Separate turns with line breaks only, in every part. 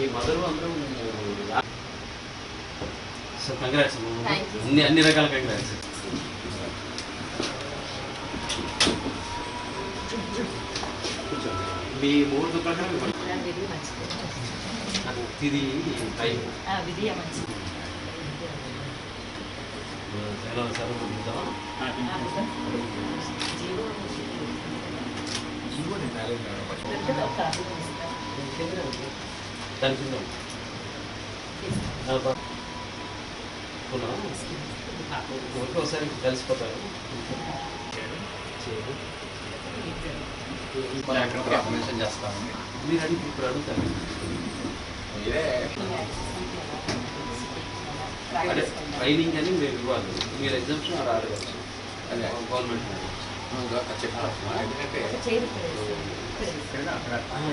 మీ mother అందరం so congrats. అన్ని అన్ని రకాల కంగ్రాట్స్ మీ ముహూర్త ప్రకారం ఇది ఎలా సార్
జీవో
కింద ఊరికి ఒకసారి కలిసిపోతారు.
చేస్తాను.
మీరు అడిగి ఇప్పుడు అడుగుతారు. అంటే ట్రైనింగ్ అని మీరు ఇవ్వాలి. మీరు ఎగ్జామ్షన్ అలా అడగచ్చు
అదే.
గవర్నమెంట్
చేయరు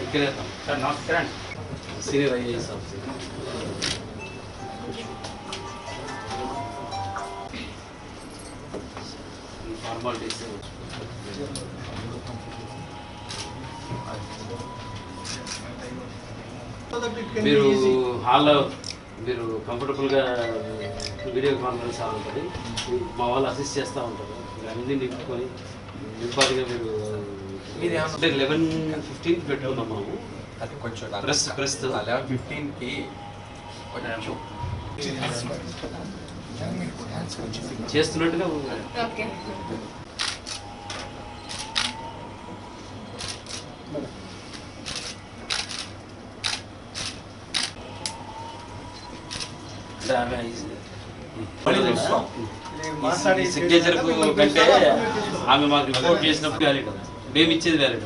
ఇక్కడ
సార్ నమస్కారం.
Senior IAS officer formalities. మీరు హాల్లో మీరు కంఫర్టబుల్గా వీడియో కాన్ఫరెన్స్ హాల్ ఉంటుంది. మా వాళ్ళు అసిస్ట్ చేస్తూ ఉంటారు. మీరు అన్ని నింపుకొని నింపాదిగా మీరు లెవెన్ ఫిఫ్టీన్ పెట్టుకున్నాం మనము
అది కొంచెం
ప్రెస్ ప్రెస్
లెవెన్ ఫిఫ్టీన్కి కొంచెం.
చేస్తున్నట్టుగా సిగ్నేచర్ కంటే ఆమె మాకు రిపోర్ట్ చేసినప్పుడు వ్యాలిడ్ మేము ఇచ్చేది వ్యాలిడ్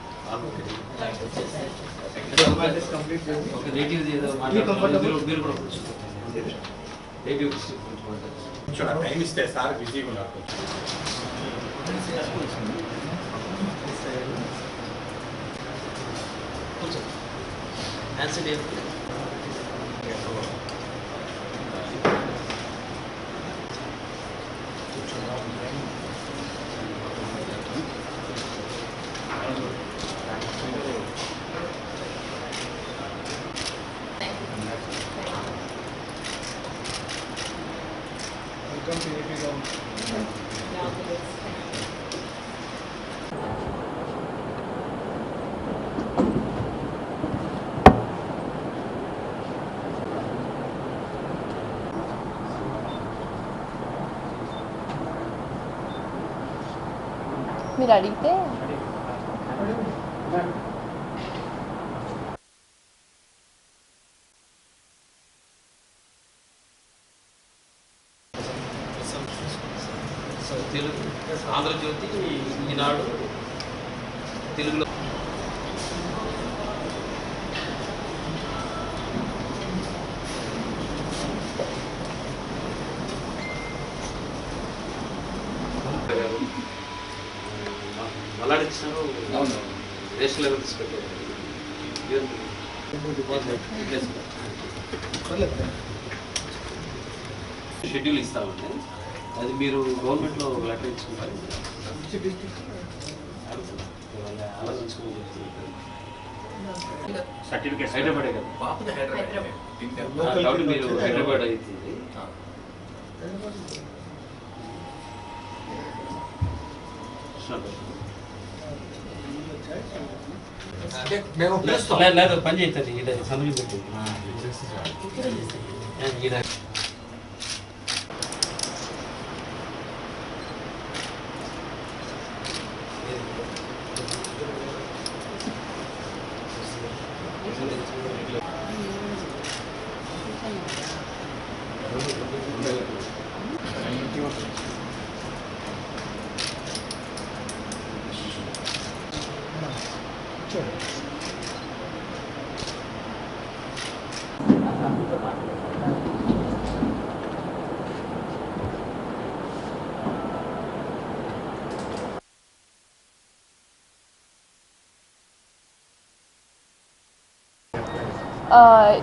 తీసుకొచ్చాను
కంప్లీట్ చేయండి
ఒక నేటివ్ ఏదో మాట్లాడుతున్నారు మీరు- మీరు కూడా కూర్చోండి నేటివ్ కూర్చోండి
కొంచెం నాకు టైం ఇస్తే సార్ బిజీగా ఉన్నారు కొంచెం
కూర్చో ఆన్సర్ ఏం
వెల్కమ్ టు ఏపీ గవర్నమెంట్
మీరు అడిగితే
ఈనాడు తెలుగులో. నేషనల్ లెవెల్ తీసుకెళ్ళారు. షెడ్యూల్ ఇస్తామండి. అది మీరు గవర్నమెంట్లో లెటర్ ఇచ్చుకుంటారు.
సర్టిఫికేట్
హైదరాబాదే కదా.
బాపుది హైదరాబాద్
కాబట్టి మీరు
మేము పిలుస్తాం
లేదు పని చేస్తుంది ఇది సమయం పెట్టింది ఇది
ఆ,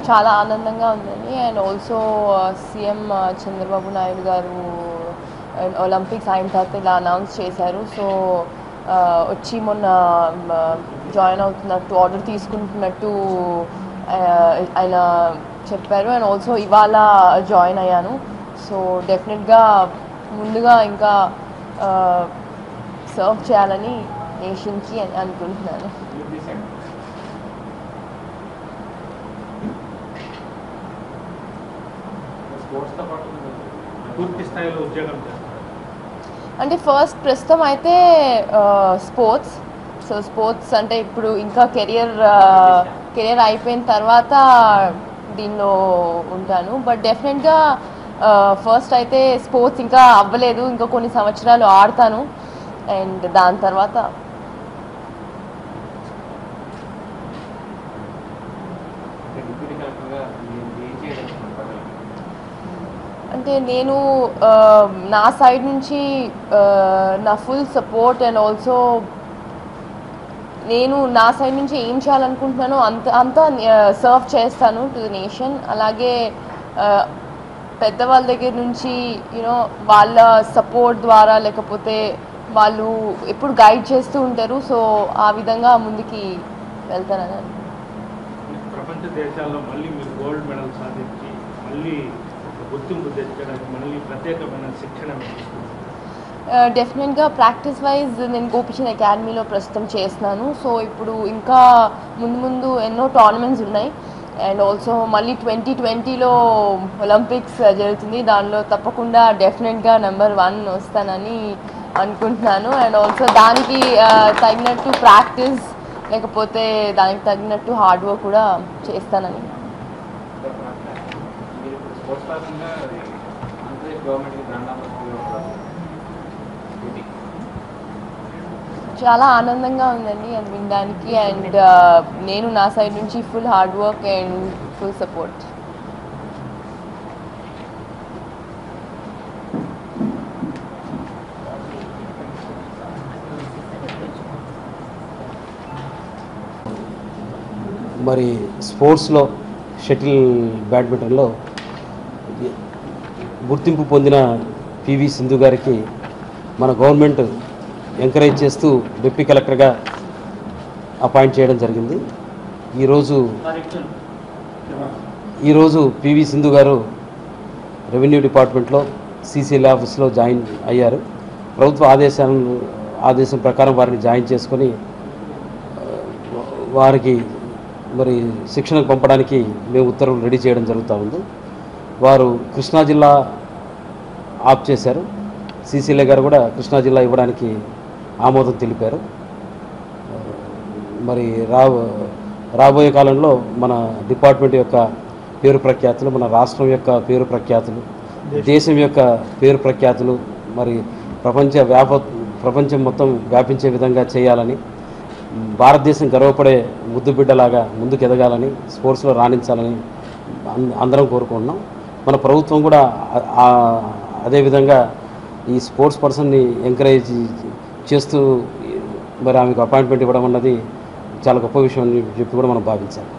చాలా ఆనందంగా ఉందండి. And also CM Chandrababu Naidu garu Olympics అయిన తర్వాత ఇలా అనౌన్స్ చేశారు. సో వచ్చి మొన్న జాయిన్ అవుతున్నట్టు ఆర్డర్ తీసుకుంటున్నట్టు ఆయన చెప్పారు. అండ్ ఆల్సో ఇవాళ జాయిన్ అయ్యాను. సో డెఫినెట్గా ముందుగా ఇంకా సర్వ్ చేయాలని నేషన్కి అని అనుకుంటున్నాను.
స్పోర్ట్స్తో పాటు పూర్తి స్థాయిలో ఉద్యోగం చేస్తారు
అంటే ఫస్ట్ ప్రస్తుతం అయితే స్పోర్ట్స్ సో స్పోర్ట్స్ అంటే ఇప్పుడు ఇంకా కెరియర్ కెరియర్ అయిపోయిన తర్వాత దీనిలో ఉంటాను. బట్ డెఫినెట్గా ఫస్ట్ అయితే స్పోర్ట్స్ ఇంకా అవ్వలేదు. ఇంకా కొన్ని సంవత్సరాలు ఆడతాను. అండ్ దాని తర్వాత
అంటే డిప్యూటీ కలెక్టర్గా మీరు ఏం చేయగలుగుతున్నారు
అంటే నేను నా సైడ్ నుంచి నా ఫుల్ సపోర్ట్ అండ్ ఆల్సో నేను నా సైడ్ నుంచి ఏం చేయాలనుకుంటున్నానో అంత అంతా సర్వ్ చేస్తాను టు ది నేషన్ అలాగే పెద్దవాళ్ళ దగ్గర నుంచి యూనో వాళ్ళ సపోర్ట్ ద్వారా లేకపోతే వాళ్ళు ఎప్పుడు గైడ్ చేస్తూ ఉంటారు. సో ఆ విధంగా ముందుకి వెళ్తానని.
ప్రపంచ దేశాల్లో మళ్ళీ మీరు గోల్డ్ మెడల్ సాధించి మళ్ళీ గుర్తింపు తెచ్చుకోవడానికి మనల్ని ప్రత్యేకమైన శిక్షణ
డెఫినెట్గా ప్రాక్టీస్ వైజ్ నేను గోపిచంద్ అకాడమీలో ప్రస్తుతం చేస్తున్నాను. సో ఇప్పుడు ఇంకా ముందు ముందు ఎన్నో టోర్నమెంట్స్ ఉన్నాయి. అండ్ ఆల్సో మళ్ళీ ట్వంటీ ట్వంటీలో ఒలింపిక్స్ జరుగుతుంది. దానిలో తప్పకుండా డెఫినెట్గా నెంబర్ వన్ వస్తానని అనుకుంటున్నాను. అండ్ ఆల్సో దానికి uh, తగినట్టు ప్రాక్టీస్ లేకపోతే దానికి తగినట్టు హార్డ్ వర్క్ కూడా చేస్తానని.
ఆంధ్రప్రదేశ్ గవర్నమెంట్కి
చాలా ఆనందంగా ఉందండి అది వినడానికి. అండ్ నేను నా సైడ్ నుంచి full hard work and full support.
మరి స్పోర్ట్స్లో షటిల్ బ్యాడ్మింటన్లో గుర్తింపు పొందిన పివి సింధు గారికి మన గవర్నమెంట్ ఎంకరేజ్ చేస్తూ డిప్యూటీ కలెక్టర్గా అపాయింట్ చేయడం జరిగింది. ఈరోజు ఈరోజు పివి సింధు గారు రెవెన్యూ డిపార్ట్మెంట్లో సీసీఎల్ ఆఫీస్లో జాయిన్ అయ్యారు. ప్రభుత్వ ఆదేశాలను ఆదేశం ప్రకారం వారిని జాయిన్ చేసుకొని వారికి మరి శిక్షణకు పంపడానికి మేము ఉత్తర్వులు రెడీ చేయడం జరుగుతూ ఉంది. వారు కృష్ణా జిల్లా ఆప్ చేశారు. సీసీఎల్ఏ గారు కూడా కృష్ణా జిల్లా ఇవ్వడానికి ఆమోదం తెలిపారు. మరి రా రాబోయే కాలంలో మన డిపార్ట్మెంట్ యొక్క పేరు ప్రఖ్యాతులు మన రాష్ట్రం యొక్క పేరు ప్రఖ్యాతులు దేశం యొక్క పేరు ప్రఖ్యాతులు మరి ప్రపంచ వ్యాప ప్రపంచం మొత్తం వ్యాపించే విధంగా చేయాలని భారతదేశం గర్వపడే ముద్దుబిడ్డలాగా ముందుకు ఎదగాలని స్పోర్ట్స్లో రాణించాలని అందరం కోరుకుంటున్నాం. మన ప్రభుత్వం కూడా అదేవిధంగా ఈ స్పోర్ట్స్ పర్సన్ని ఎంకరేజ్ చేస్తూ మరి ఆమెకు అపాయింట్మెంట్ ఇవ్వడం అన్నది చాలా గొప్ప విషయం అని చెప్పి కూడా మనం భావించాలి.